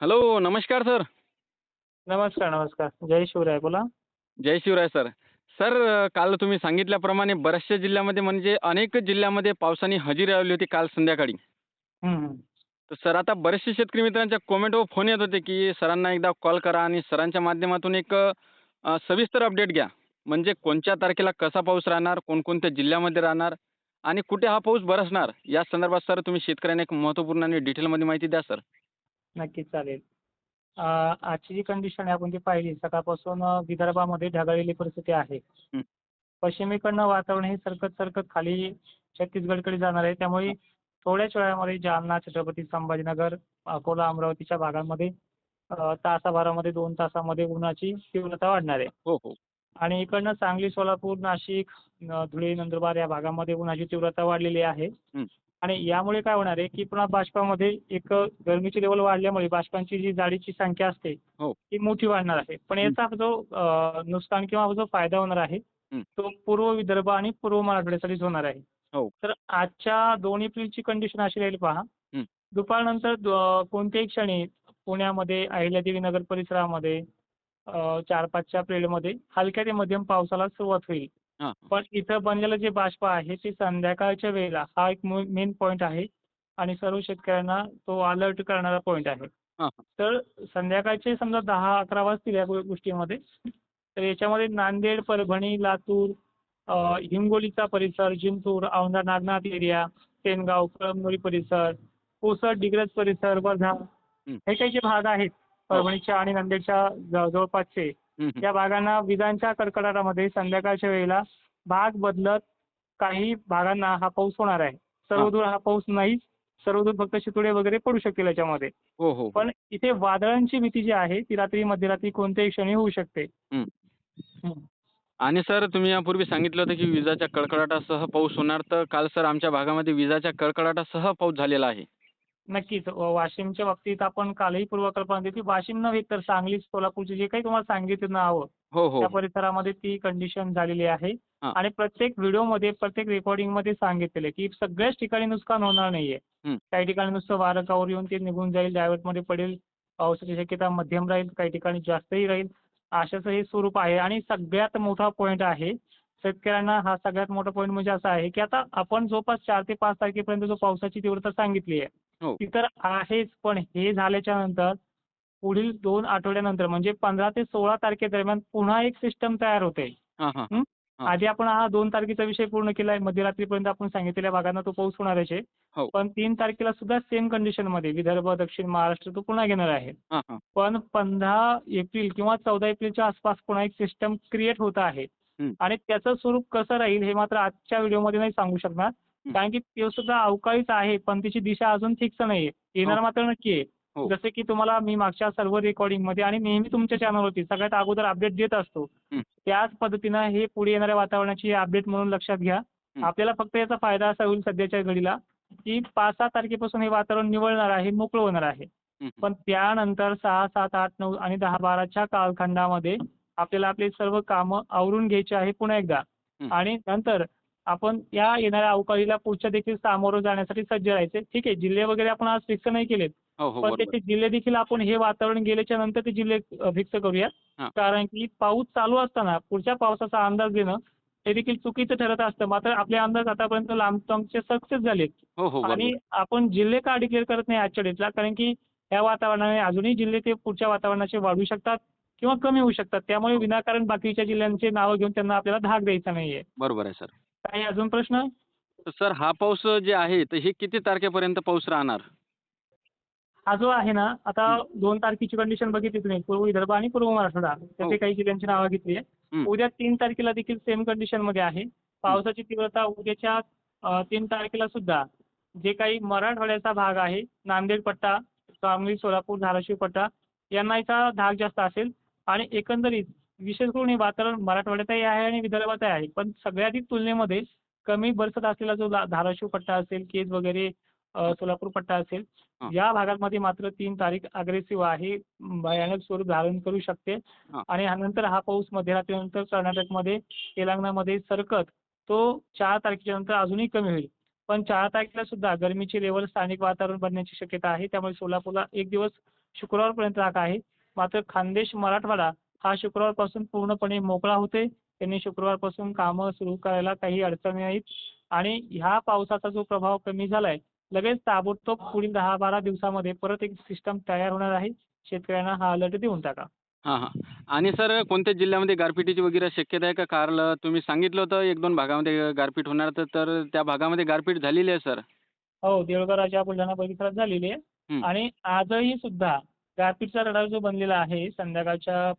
Hello नमस्कार sir. नमस्कार नमस्कार. जय शिवराय बोला. जय शिवराय सर. सर काल तुम्ही सांगितल्याप्रमाणे बऱ्याचशा जिल्ह्यामध्ये म्हणजे अनेक जिल्ह्यामध्ये पावसाने हजेरी लावली होती काल संध्याकाळी. तर सर आता बरेचसे शेतकरी मित्रांच्या कॉमेंटवर फोन येत होते की सरांना एकदा कॉल करा आणि सरांच्या माध्यमातून एक सविस्तर अपडेट घ्या. म्हणजे कोणत्या तारखेला कसा पाऊस राहणार कोणकोणत्या जिल्ह्यामध्ये राहणार आणि कुठे हा पाऊस बरसणार? या संदर्भात सर तुम्ही शेतकऱ्यांना एक महत्त्वपूर्ण आणि डिटेलमध्ये माहिती द्या सर. नक्कीच चालेल. आजची जी कंडिशन आहे आपण ती पाहिली सकाळपासून विदर्भामध्ये ढगाळलेली परिस्थिती आहे. हं. पश्चिमेकडनं वातावरण हे सरकत सरकत खाली छत्तीसगडकडे जाणार आहे. त्यामुळे थोड्याच वेळामध्ये जालना छत्रपती संभाजीनगर अकोला अमरावतीच्या भागांमध्ये अं, तासाभरामध्ये दोन तासामध्ये उन्हाची तीव्रता वाढणार आहे. हो हो. आणि इकडनं सांगली सोलापूर नाशिक धुळे नंदुरबार या भागामध्ये उन्हाची तीव्रता वाढलेली आहे. हं. आणि यामुळे काय होणार आहे की पुन्हा बाष्पामध्ये एक गरमीची लेवल वाढल्यामुळे बाष्पांची जी जाडीची संख्या असते हो. ती मोठी वाढणार आहे पण. याचा जो अं, नुकसान किंवा जो फायदा होणार आहे हं. तो पूर्व विदर्भ आणि पूर्व मराठवाड्यासाठीच होणार आहे हो. तर आजच्या दोन एप्रिलची कंडिशन अशी राहील पहा हं. दुपारनंतर द- कोणत्याही क्षणी पुण्यामध्ये अहिल्यादेवी नगर परिसरामध्ये अं, चार पाचच्या एप्रिलमध्ये हलक्या ते मध्यम पावसाला सुरुवात होईल हां. पण इथं बनलेलं जे बाष्प आहे ते संध्याकाळच्या वेळेला हा एक मेन पॉईंट आहे आणि सर्व शेतकऱ्यांना तो अलर्ट करणारा पॉईंट आहे. हां तर संध्याकाळचे समजा दहा अकरा वाजतील या गो- गोष्टीमध्ये तर याच्यामध्ये नांदेड परभणी लातूर अं, हिंगोलीचा परिसर जिंतूर औंढा नागनाथ एरिया सेनगाव कळमनुरी परिसर पुसद डिग्रज परिसर वर्धा हे. काही जे भाग आहेत परभणीच्या आणि नांदेडच्या ज- जवळपासचे हं, हं. या भागांना विजांच्या कडकडाटामध्ये संध्याकाळच्या वेळेला भाग बदलत काही भागांना हा पाऊस होणार आहे. सर्वदूर हा. पाऊस नाहीच सर्वदूर फक्त शितोडे वगैरे पडू शकतील याच्यामध्ये. हो हो पण इथे वादळांची भीती जी आहे ती रात्री मध्यरात्री कोणत्याही क्षणी होऊ शकते. हं. हं. आणि सर तुम्ही यापूर्वी सांगितलं होतं की विजाच्या कडकडाटासह पाऊस होणार तर काल सर आमच्या भागामध्ये विजाच्या कडकडाटासह पाऊस झालेला आहे. नक्कीच वाशिमच्या बाबतीत आपण कालही पूर्वकल्पना दिली वाशिम नव्हे तर सांगली सोलापूरचे जे काही तुम्हाला सांगितलं नावं हो हो त्या परिसरामध्ये ती कंडिशन झालेली आहे हां. आणि प्रत्येक व्हिडिओमध्ये प्रत्येक रेकॉर्डिंगमध्ये सांगितलेलं आहे की सगळ्याच ठिकाणी नुकसान होणार नाहीये हं. काही ठिकाणी नुसतं वारं कावर येऊन ते निघून जाईल डायव्हर्टमध्ये पडेल पावसाची शक्यता मध्यम राहील काही ठिकाणी जास्तही राहील अशाचं हे स्वरूप आहे आणि सगळ्यात मोठा पॉईंट आहे शेतकऱ्यांना हा सगळ्यात मोठा पॉईंट म्हणजे असा आहे की आता आपण जवळपास चार ते पाच तारखेपर्यंत जो पावसाची तीव्रता सांगितली आहे. ती तर आहेच पण हे झाल्याच्यानंतर पुढील दोन आठवड्यानंतर म्हणजे पंधरा ते सोळा तारखेदरम्यान पुन्हा एक सिस्टम तयार होते हां हां हं? हां. आधी आपण हा दोन तारखेचा विषय पूर्ण केला आहे मध्यरात्रीपर्यंत आपण सांगितलेल्या भागांना तो पाऊस होणारच आहे हो. पण तीन तारखेला सुद्धा सेम कंडिशनमध्ये विदर्भ दक्षिण महाराष्ट्र तो पुन्हा घेणार आहे हां हां पण पंधरा एप्रिल किंवा चौदा एप्रिलच्या आसपास पुन्हा एक सिस्टम क्रिएट होत आहे हं. आणि त्याचं स्वरूप कसं राहील हे मात्र आजच्या व्हिडिओमध्ये नाही सांगू शकणार हं. कारण की ते सुद्धा अवकाळीच आहे पण त्याची दिशा अजून फिक्स नाहीये येणार हो. मात्र नक्की आहे हो. जसं की तुम्हाला मी मागच्या सर्व रेकॉर्डिंगमध्ये आणि नेहमी तुमच्या चॅनलवरती सगळ्यात अगोदर अपडेट देत असतो. त्याच पद्धतीनं हे पुढे येणाऱ्या वातावरणाची अपडेट म्हणून लक्षात घ्या. आपल्याला फक्त याचा फायदा असा होईल सध्याच्या घडीला की पाच सहा तारखेपासून हे वातावरण निवळणार आहे मोकळं होणार आहे. पण त्यानंतर सहा सात आठ नऊ आणि दहा बाराच्या कालखंडामध्ये आपल्याला आपली सर्व कामं आवरून घ्यायची आहे पुन्हा एकदा. आणि नंतर आपण या येणाऱ्या अवकाळीला पुढच्या देखील सामोरं जाण्यासाठी सज्ज राहायचे. ठीक आहे जिल्हे वगैरे आपण आज फिक्स नाही केलेत. हो हो पण त्याचे जिल्हे देखील आपण हे वातावरण गेल्याच्यानंतर ते जिल्हे फिक्स करूया. कारण की पाऊस चालू असताना पुढच्या पावसाचा अंदाज देणं हे देखील चुकीचं ठरत असतं. मात्र आपले अंदाज आतापर्यंत लांबचे सक्सेस झालेत. हो आणि आपण जिल्हे का डिक्लेअर करत नाही आजच्या डेटला कारण की या वातावरणाने अजूनही जिल्हे ते पुढच्या वातावरणाचे वाढू शकतात किंवा कमी होऊ शकतात. त्यामुळे. विनाकारण बाकीच्या जिल्ह्यांचे नावं घेऊन त्यांना आपल्याला धाक द्यायचा नाहीये. बरोबर आहे सर. काही अजून प्रश्न? सर हा पाऊस जे आहे तर हे किती तारखेपर्यंत पाऊस राहणार? हा जो आहे ना आता दोन तारखेची कंडिशन बघितली तुम्ही पूर्व विदर्भ आणि पूर्व मराठवाडा त्याचे काही जिल्ह्यांची नावं घेतली आहे. हं. उद्या तीन तारखेला देखील सेम कंडिशनमध्ये आहे. पावसाची तीव्रता उद्याच्या तीन तारखेला सुद्धा जे काही मराठवाड्याचा भाग आहे नांदेड पट्टा सांगली सोलापूर धाराशिव पट्टा यांना याचा धाक जास्त असेल. आणि एकंदरीत विशेष करून हे वातावरण मराठवाड्यातही आहे आणि विदर्भातही आहे. पण सगळ्यात तुलनेमध्ये कमी बरसत असलेला जो धाराशिव पट्टा असेल केज वगैरे सोलापूर पट्टा असेल. या भागांमध्ये मात्र तीन तारीख अग्रेसिव्ह आहे. भयानक स्वरूप धारण करू शकते. आणि नंतर हा पाऊस मध्यरात्रीनंतर कर्नाटकमध्ये तेलंगणामध्ये सरकत तो चार तारखेच्या नंतर अजूनही कमी होईल. पण चार तारखेला सुद्धा गरमीची लेवल स्थानिक वातावरण बनण्याची शक्यता आहे. त्यामुळे सोलापूरला एक दिवस शुक्रवारपर्यंत राख आहे. मात्र खानदेश मराठवाडा हा शुक्रवारपासून पूर्णपणे मोकळा होते. त्यांनी शुक्रवारपासून कामं सुरू करायला काही अडचणी नाहीत. आणि ह्या पावसाचा जो प्रभाव कमी झालाय लगेच ताबडतोब पुढील दहा बारा दिवसामध्ये परत एक सिस्टम तयार होणार आहे. शेतकऱ्यांना हा अलर्ट देऊन टाका. हां हां. आणि सर कोणत्या जिल्ह्यामध्ये गारपिटीची वगैरे शक्यता आहे का? काल तुम्ही सांगितलं होतं एक दोन भागामध्ये गारपीट होणार तर त्या भागामध्ये गारपीट झालेली आहे सर. हो देऊळगावच्या बुलढाणा परिसरात झालेली आहे. आणि आजही सुद्धा गारपीटचा रडार जो बनलेला आहे संध्याकाळच्या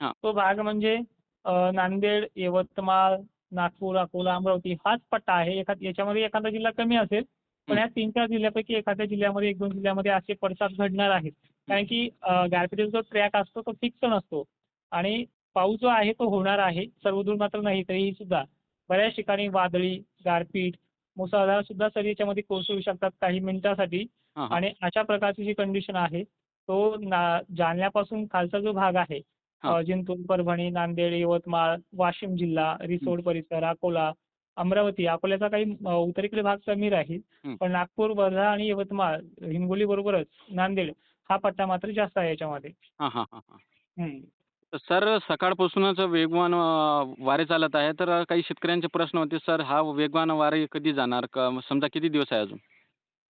हां. तो भाग म्हणजे अं, नांदेड यवतमाळ नागपूर अकोला अमरावती हाच पट्टा आहे. एखाद याच्यामध्ये एखादा जिल्हा कमी असेल पण हं. या तीन चार जिल्ह्यापैकी एखाद्या जिल्ह्यामध्ये एक दोन जिल्ह्यामध्ये असे पडसाद घडणार आहेत. कारण की अं, गारपीटचा जो ट्रॅक असतो तो फिक्स नसतो. आणि पाऊस जो आहे तो होणार आहे. सर्वदूर मात्र नाही तरीही सुद्धा. बऱ्याच ठिकाणी वादळी गारपीट मुसळधार सुद्धा सरी याच्यामध्ये कोसळू शकतात काही मिनिटासाठी. हां हां. आणि अशा प्रकारची जी कंडिशन आहे तो ना जालन्यापासून खालचा जो भाग आहे हा. जिंतूर परभणी नांदेड यवतमाळ वाशिम जिल्हा रिसोड परिसर अकोला अमरावती अकोल्याचा काही अ, उत्तरेकडे भाग कमी राहील हं. पण नागपूर वर्धा आणि यवतमाळ हिंगोली बरोबरच नांदेड हा पट्टा मात्र जास्त आहे याच्यामध्ये हां हां हां हां हं. तर सर सकाळपासूनच वेगवान अ, वारे चालत आहे तर काही शेतकऱ्यांचे प्रश्न होते सर हा वेगवान वारे कधी जाणार का समजा किती दिवस आहे अजून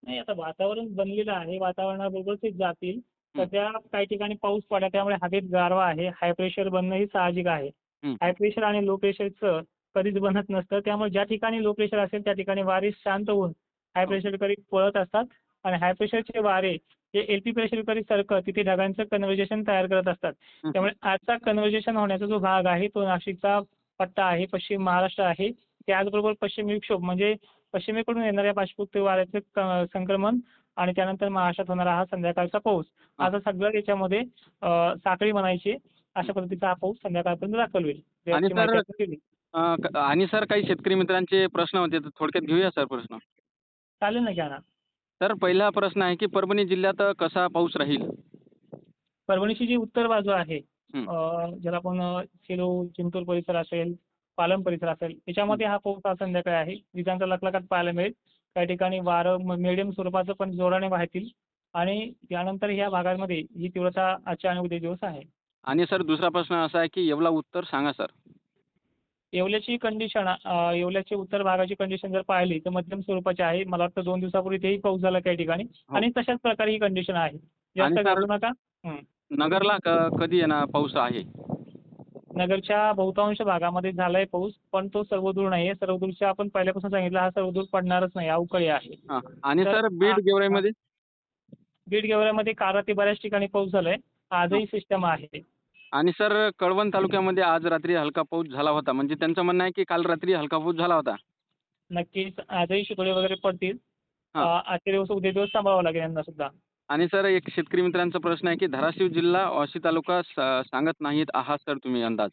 नाही आता वातावरण बनलेलं आहे वातावरणाबरोबरच ते जातील. सध्या काही ठिकाणी पाऊस पडला त्यामुळे हवेत गारवा आहे हाय प्रेशर बनणं ही साहजिक आहे. हं. हाय प्रेशर आणि लो प्रेशरचं कधीच बनत नसतं त्यामुळे ज्या ठिकाणी लो प्रेशर असेल त्या ठिकाणी वारे शांत होऊन हाय प्रेशरकडे पळत असतात. आणि हाय प्रेशरचे वारे हे एल पी प्रेशरकडे सरकत तिथे ढगांचं कन्व्हर्जेशन तयार करत असतात. हं. त्यामुळे आजचा कन्व्हर्जेशन होण्याचा जो भाग आहे तो नाशिकचा पट्टा आहे पश्चिम महाराष्ट्र आहे. त्याचबरोबर पश्चिम विक्षोभ म्हणजे पश्चिमेकडून येणाऱ्या पाशपुत्य वाऱ्याचं संक्रमण आणि त्यानंतर महाराष्ट्रात होणारा हा संध्याकाळचा पाऊस. असं सगळं याच्यामध्ये अं, साखळी म्हणायची अशा पद्धतीचा हा पाऊस संध्याकाळपर्यंत दाखल होईल. आणि सर- सर काही शेतकरी मित्रांचे प्रश्न होते थोडक्यात घेऊया सर प्रश्न. चालेल ना घ्या ना. तर पहिला प्रश्न आहे की परभणी जिल्ह्यात कसा पाऊस राहील? परभणीची जी उत्तर बाजू आहे ज्याला आपण सेलू चिंतूर परिसर असेल पालम परिसर असेल याच्यामध्ये हा. पाऊस आज संध्याकाळी आहे. विजांचा लखलखाट पाहायला मिळेल. काही ठिकाणी वारं मिडियम स्वरूपाचं पण जोराने वाहतील. आणि त्यानंतर ह्या भागांमध्ये ही तीव्रता आजच्या आणि उद्या दिवस आहे. आणि सर दुसरा प्रश्न असा आहे की येवला उत्तर सांगा सर. येवल्याची कंडिशन येवल्याची उत्तर भागाची कंडिशन जर पाहिली तर मध्यम स्वरूपाची आहे. मला वाटतं दोन दिवसापूर्वी तेही पाऊस झाला काही ठिकाणी. हो. आणि तशाच प्रकारे ही कंडिशन आहे. जास्त घाबरू नका. नगरला कधी येणार पाऊस आहे? नगरच्या बहुतांश भागामध्ये झालाय पाऊस पण तो सर्वदूर नाहीये. सर्वदूरच्या आपण पहिल्यापासून सांगितलं हा सर्वदूर पडणारच नाही अवकाळी आहे. हां. आणि तर- सर बीड गेवराईमध्ये? बीड गेवऱ्यामध्ये कारा ते बऱ्याच ठिकाणी पाऊस झालाय. आजही सिस्टम आहे. आणि सर कळवण तालुक्यामध्ये आज रात्री हलका पाऊस झाला होता. म्हणजे त्यांचं म्हणणं आहे की काल रात्री हलका पाऊस झाला होता. नक्कीच. आजही शितोडे वगैरे पडतील. हा. अं, आजचे दिवस उद्या दिवस सांभाळावं लागेल यांना सुद्धा आणि सर एक शेतकरी मित्रांचा प्रश्न आहे की धाराशिव जिल्हा वाशी तालुका स- सांगत नाहीत आहात सर तुम्ही अंदाज?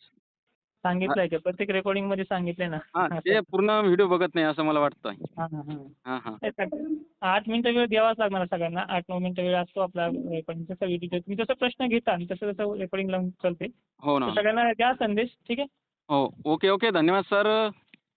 सांगितलंय ते प्रत्येक रेकॉर्डिंगमध्ये सांगितलंय ना. हां ते पूर्ण व्हिडिओ बघत नाही असं मला वाटतं हा, हा, हा. हां हां. नाही, सग- आठ मिनिटं वेळ द्यावाच लागणार सगळ्यांना. आठ नऊ मिनिटं वेळ असतो आपला रेकॉर्डिंगचा सगळी डिटेल तुम्ही जसं प्रश्न घेता आणि तसं तसं रेकॉर्डिंग लावून चालते हो ना. तर सगळ्यांना द्या संदेश ठीक आहे? हो. Okay okay. धन्यवाद सर.